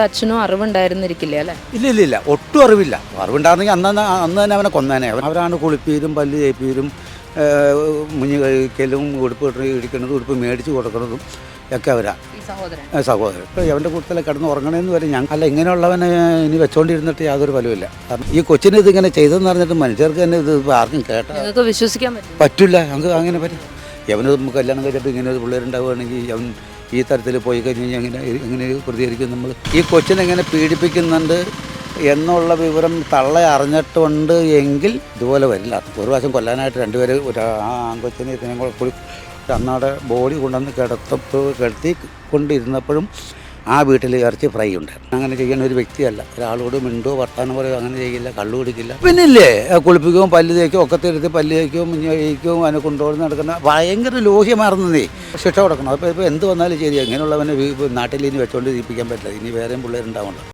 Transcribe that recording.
അതുകൊണ്ട് അച്ഛനും അറിവുണ്ടായിരുന്നിരിക്കില്ല അല്ലേ? ഇല്ല ഇല്ല ഇല്ല. ഒട്ടും അറിവില്ല. അറിവുണ്ടായിരുന്നെങ്കിൽ അന്ന് അന്ന് തന്നെ അവനെ കൊന്നേനെ. അവരാണ് കുളിപ്പീരും പല്ല് തേപ്പീരും മുഞ്ഞ് കഴിക്കലും ഉടുപ്പ് ഇടിക്കുന്നതും ഉടുപ്പ് മേടിച്ച് കൊടുക്കുന്നതും ഒക്കെ അവരാ. സഹോദരൻ. സഹോദരൻ. ഇപ്പോൾ അവന്റെ കൂട്ടത്തിലെ കിടന്ന് ഉറങ്ങണമെന്ന് വരെ ഞാൻ അല്ല ഇങ്ങനെയുള്ളവനെ ഇനി വെച്ചോണ്ടിരുന്നിട്ട് യാതൊരു ഫലമില്ല കാരണം ഈ കൊച്ചിന് ഇതിങ്ങനെ ചെയ്തെന്ന് പറഞ്ഞിട്ട് മനുഷ്യർക്ക് തന്നെ ഇത് ആർക്കും കേട്ടോ വിശ്വസിക്കാൻ പറ്റില്ല. നമുക്ക് അങ്ങനെ പറ്റും യവന് നമുക്ക് കല്യാണം കഴിച്ചിട്ട് ഇങ്ങനെ ഒരു പിള്ളേരുണ്ടാവുകയാണെങ്കിൽ അവൻ ഈ തരത്തിൽ പോയി കഴിഞ്ഞ് കഴിഞ്ഞാൽ എങ്ങനെ എങ്ങനെ പ്രതികരിക്കും നമ്മൾ? ഈ കൊച്ചിനെങ്ങനെ പീഡിപ്പിക്കുന്നുണ്ട് എന്നുള്ള വിവരം തള്ള അറിഞ്ഞിട്ടുണ്ട് എങ്കിൽ ഇതുപോലെ വരില്ല. ഒരു പ്രാവശ്യം കൊല്ലാനായിട്ട് രണ്ടുപേര് ആ ആൺകൊച്ചിനെ ഇതിനെ കൂടെ അന്നാടെ ബോഡി കൊണ്ടുവന്ന് കിടത്തപ്പോൾ കിടത്തി കൊണ്ടിരുന്നപ്പോഴും ആ വീട്ടിൽ ഇറച്ചി ഫ്രൈ ഉണ്ട്. അങ്ങനെ ചെയ്യുന്ന ഒരു വ്യക്തിയല്ല. ഒരാളോട് മിണ്ടോ വർത്താനം പറയോ അങ്ങനെ ചെയ്യില്ല കള്ളു കുടിക്കില്ല. പിന്നില്ലേ കുളിപ്പിക്കും പല്ല് തേക്കും ഒക്കെ തിരുത്തി പല്ല് തേക്കും കഴിക്കും അതിനെ കൊണ്ടുപോകുന്ന നടക്കുന്ന ഭയങ്കര ലോഹ്യമാർന്നേ ശിക്ഷ കൊടുക്കണം. അപ്പോൾ ഇപ്പോൾ എന്ത് വന്നാലും ശരി എങ്ങനെയുള്ളവനെ നാട്ടിൽ ഇനി വെച്ചുകൊണ്ട് ജീവിപ്പിക്കാൻ പറ്റില്ല. ഇനി വേറെയും പിള്ളേരുണ്ടാവുമല്ലോ